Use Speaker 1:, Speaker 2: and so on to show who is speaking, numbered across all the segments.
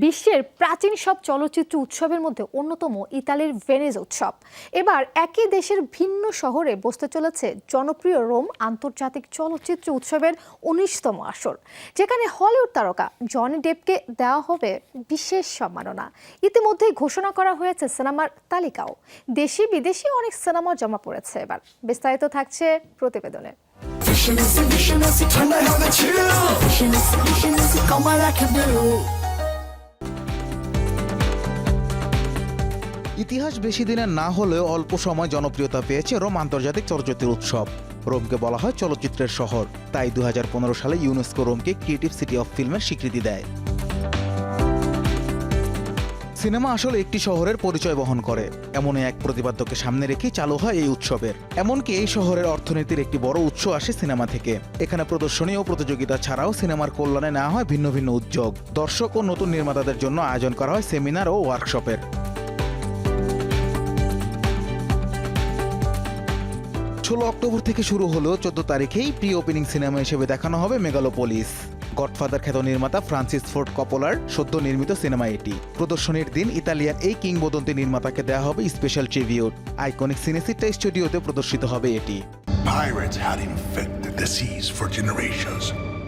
Speaker 1: বিশ্বের প্রাচীন সব চলচ্চিত্র উৎসবের মধ্যে অন্যতম ইতালির ভেনিস উৎসব। এবার একই দেশের ভিন্ন শহরে বসতে চলেছে জনপ্রিয় রোম আন্তর্জাতিক চলচ্চিত্র উৎসবের উনিশতম আসর, যেখানে হলিউড তারকা জনি ডেপকে দেওয়া হবে বিশেষ সম্মাননা। ইতিমধ্যেই ঘোষণা করা হয়েছে সিনেমার তালিকাও। দেশি বিদেশি অনেক সিনেমা জমা পড়েছে এবার। বিস্তারিত থাকছে প্রতিবেদনে।
Speaker 2: Vision is
Speaker 3: ইতিহাস বেশি দিনের না হলেও অল্প সময় জনপ্রিয়তা পেয়েছে রোম আন্তর্জাতিক চলচ্চিত্র উৎসব। রোমকে বলা হয় চলচ্চিত্রের শহর। তাই দু হাজার পনেরো সালে ইউনেস্কো রোমকে ক্রিয়েটিভ সিটি অফ ফিল্মের স্বীকৃতি দেয়। সিনেমা আসলে একটি শহরের পরিচয় বহন করে। এমন এক প্রতিপাদ্যকে সামনে রেখে চালু হয় এই উৎসবের। এমনকি এই শহরের অর্থনীতির একটি বড় উৎস আসে সিনেমা থেকে। এখানে প্রদর্শনী ও প্রতিযোগিতা ছাড়াও সিনেমার কল্যাণে নেওয়া হয় ভিন্ন ভিন্ন উদ্যোগ। দর্শক ও নতুন নির্মাতাদের জন্য আয়োজন করা হয় সেমিনার ও ওয়ার্কশপের। ষোলো অক্টোবর থেকে শুরু হলো চোদ্দ তারিখেই প্রি ওপেনিং সিনেমা হিসেবে দেখানো হবে মেগালোপোলিস। গডফাদার খ্যাত নির্মাতা ফ্রান্সিস ফোর্ড কপোলার সদ্য নির্মিত সিনেমা এটি। প্রদর্শনীর দিন ইতালিয়ার এই কিংবদন্তি নির্মাতাকে দেওয়া হবে স্পেশাল ট্রিবিউট। আইকনিক সিনেসিটা স্টুডিওতে প্রদর্শিত হবে এটি।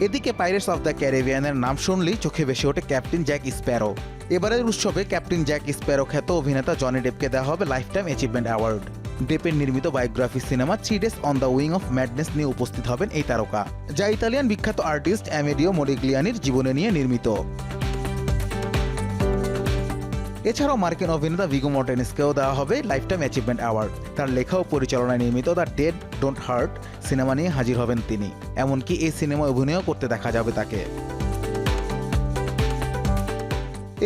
Speaker 3: এদিকে পাইরেটস অফ দ্য ক্যারিবিয়ানের নাম শুনলেই চোখে ভেসে ওঠে ক্যাপ্টেন জ্যাক স্প্যারো। এবারের উৎসবে ক্যাপ্টেন জ্যাক স্প্যারো খ্যাত অভিনেতা জনি ডেপকে দেওয়া হবে লাইফ টাইম অ্যাচিভমেন্ট অ্যাওয়ার্ড। ডেপের নির্মিত biography cinema three days on the wing of madness নিয়ে উপস্থিত হবেন এই তারকা, যা ইতালিয়ান বিখ্যাত আর্টিস্ট অ্যামেডিও মডিগ্লিয়ানির জীবনে নিয়ে নির্মিত। এছাড়াও মার্কিন অভিনেতা ভিগো মর্টেনিসকেও দেওয়া হবে লাইফ টাইম অ্যাচিভমেন্ট অ্যাওয়ার্ড। তার লেখা ও পরিচালনায় নির্মিত the dead don't hurt cinema নিয়ে হাজির হবেন তিনি। এমনকি এই সিনেমায় অভিনয়ও করতে দেখা যাবে তাকে।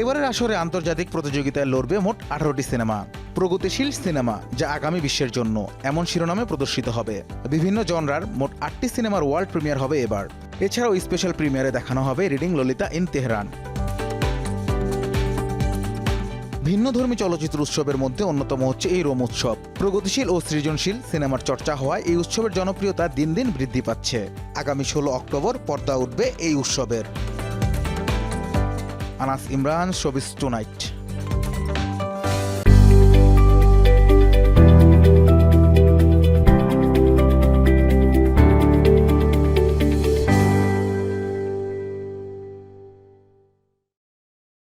Speaker 3: এবারের আসরে আন্তর্জাতিক প্রতিযোগিতায় লড়বে মোট আঠারোটি সিনেমা। প্রগতিশীল সিনেমা যা আগামী বিশ্বের জন্য এমন শিরোনামে প্রদর্শিত হবে। বিভিন্ন জনরার মোট আটটি সিনেমার ওয়ার্ল্ড প্রিমিয়ার হবে এবার। এছাড়াও স্পেশাল প্রিমিয়ারে দেখানো হবে রিডিং ললিতা ইন তেহরান। ভিন্নধর্মী চলচ্চিত্র উৎসবের মধ্যে অন্যতম হচ্ছে এই রোম উৎসব। প্রগতিশীল ও সৃজনশীল সিনেমার চর্চা হওয়ায় এই উৎসবের জনপ্রিয়তা দিন দিন বৃদ্ধি পাচ্ছে। আগামী ষোলো অক্টোবর পর্দা উঠবে এই উৎসবের। Anas Imran, showbiz tonight.